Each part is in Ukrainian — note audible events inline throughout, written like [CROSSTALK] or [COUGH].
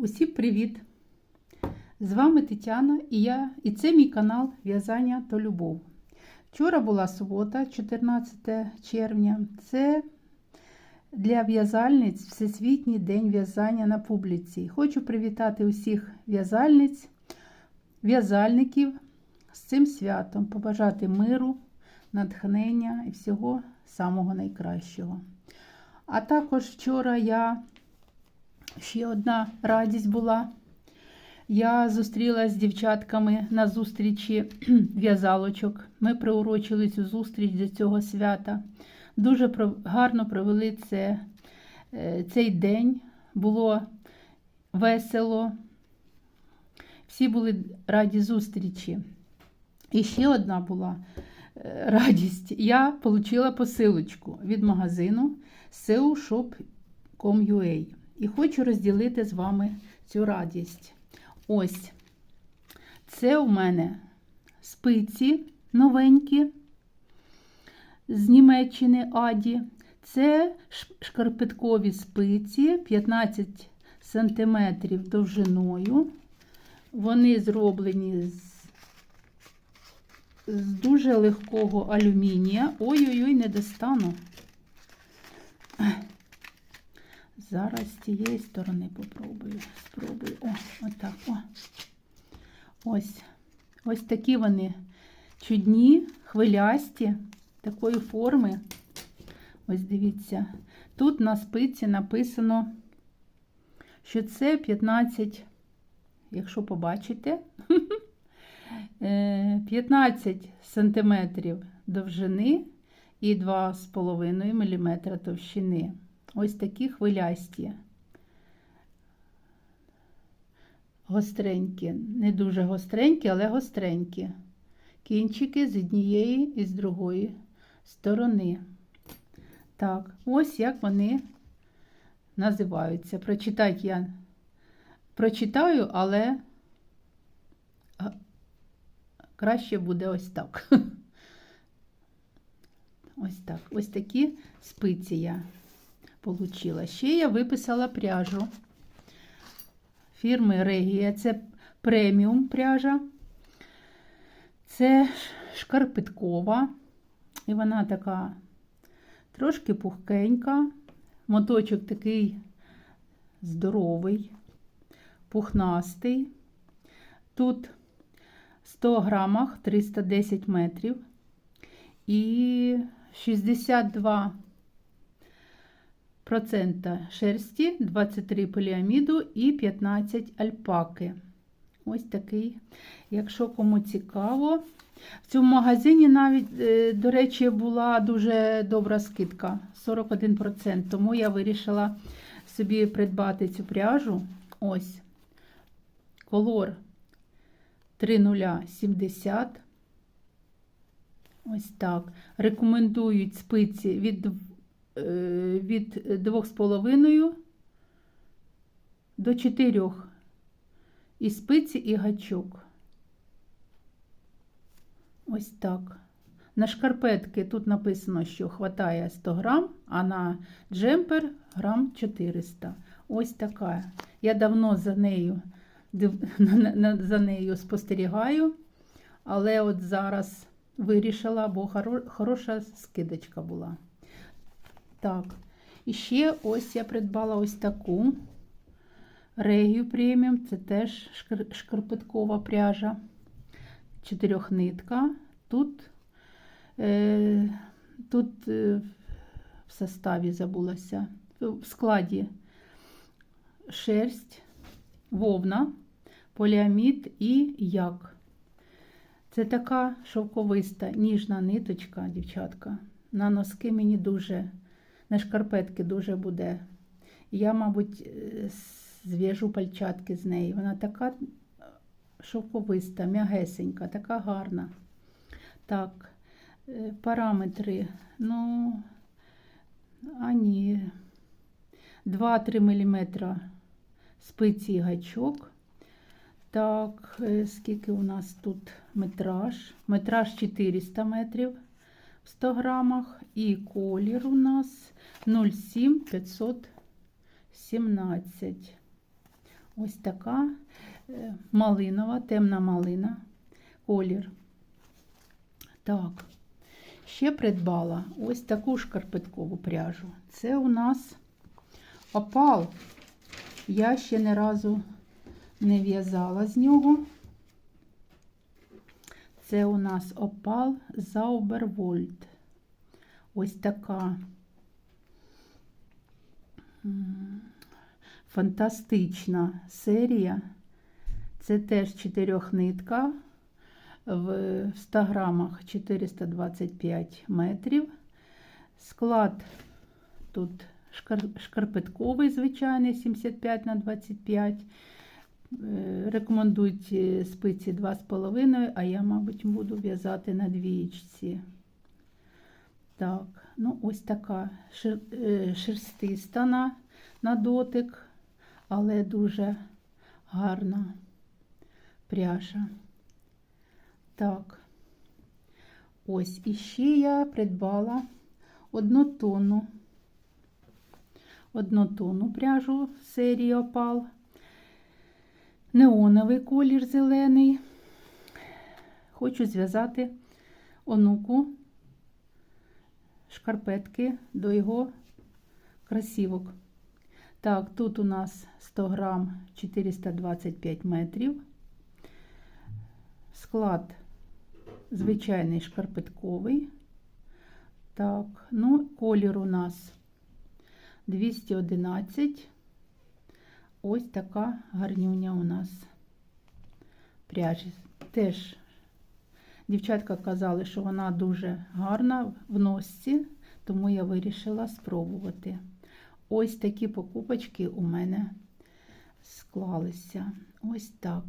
Усім привіт! З вами Тетяна і я, і це мій канал В'язання то Любов. Вчора була субота, 14 червня. Це для в'язальниць Всесвітній день в'язання на публіці. Хочу привітати усіх в'язальниць, в'язальників з цим святом, побажати миру, натхнення і всього самого найкращого. А також вчора я ще одна радість була. Я зустрілася з дівчатками на зустрічі [CLEARS THROAT] в'язалочок. Ми приурочили цю зустріч до цього свята. Дуже гарно провели це, цей день. Було весело. Всі були раді зустрічі. І ще одна була радість. Я отримала посилочку від магазину seushop.com.ua і хочу розділити з вами цю радість. Ось це у мене спиці новенькі з Німеччини Аді. Це шкарпеткові спиці 15 см довжиною. Вони зроблені з, з дуже легкого алюмінія. Ой-ой-ой, не достану. Зараз з цієї сторони попробую. Спробую. О, отак. О. Ось. Ось такі вони чудні, хвилясті, такої форми. Ось дивіться. Тут на спиці написано, що це 15, якщо побачите, [LAUGHS] 15 сантиметрів довжини і 2,5 мм товщини. Ось такі хвилясті, гостренькі, не дуже гостренькі, але гостренькі. Кінчики з однієї і з другої сторони. Так, ось як вони називаються. Прочитати я прочитаю, але краще буде ось так. [LAUGHS] Ось так. Ось такі спиці я получила. Ще я виписала пряжу фірми Регія. Це преміум пряжа. Це шкарпеткова. І вона така трошки пухкенька. Моточок такий здоровий, пухнастий. Тут 100 грамах 310 метрів. І 62 процента шерсті, 23 поліаміду і 15 альпаки. Ось такий, якщо кому цікаво. В цьому магазині навіть, до речі, була дуже добра скидка 41%. Тому я вирішила собі придбати цю пряжу. Ось колор 3070. Ось так. Рекомендують спиці від від 2,5 до 4 і спиці, і гачок. Ось так. На шкарпетки тут написано, що хватає 100 грам, а на джемпер грам 400. Ось така. Я давно за нею, [LAUGHS] за нею спостерігаю, але от зараз вирішила, бо хороша скидочка була. Так, і ще ось я придбала ось таку регію преміум, це теж шкарпеткова пряжа, чотирьохнитка. Тут е, тут е, в составі забулася, в складі шерсть, вовна, поліамід і як. Це така шовковиста, ніжна ниточка, дівчатка. На носки мені дуже на шкарпетки дуже буде. Я, мабуть, е, зв'яжу пальчатки з неї. Вона така шовковиста, м'ягесенька, така гарна. Так, е, параметри, ну, а ні, 2-3 мм спиці і гачок. Так, е, скільки у нас тут метраж? Метраж 400 метрів в 100 грамах. І колір у нас 07517. Ось така е, малинова, темна малина, колір. Так, ще придбала ось таку шкарпеткову пряжу. Це у нас опал. Я ще не разу не в'язала з нього. Це у нас опал Заубервольд. Ось така фантастична серія. Це теж чотирьохнитка в 100 грамах 425 метрів. Склад тут шкарпетковий, звичайний, 75 на 25. Е, Рекомендують е, спиці 2,5, а я, мабуть, буду в'язати на двієчці. Так, ну ось така шер, е, шерстиста на, на дотик, але дуже гарна пряжа. Так, ось іще я придбала однотонну, однотонну пряжу серії Опал. Неоновий колір зелений. Хочу зв'язати онуку шкарпетки до його красівок. Так, тут у нас 100 грам 425 метрів. Склад звичайний шкарпетковий. Так, ну, колір у нас 211. Ось така гарнюня у нас пряжі. Теж дівчатка казали, що вона дуже гарна в носці, тому я вирішила спробувати. Ось такі покупочки у мене склалися. Ось так.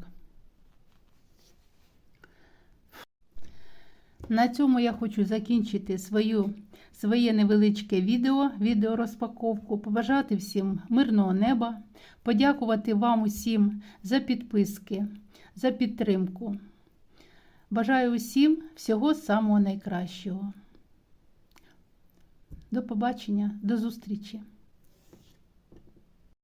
На цьому я хочу закінчити свою, своє невеличке відео, відеорозпаковку, побажати всім мирного неба, подякувати вам усім за підписки, за підтримку. Бажаю усім всього самого найкращого. До побачення, до зустрічі!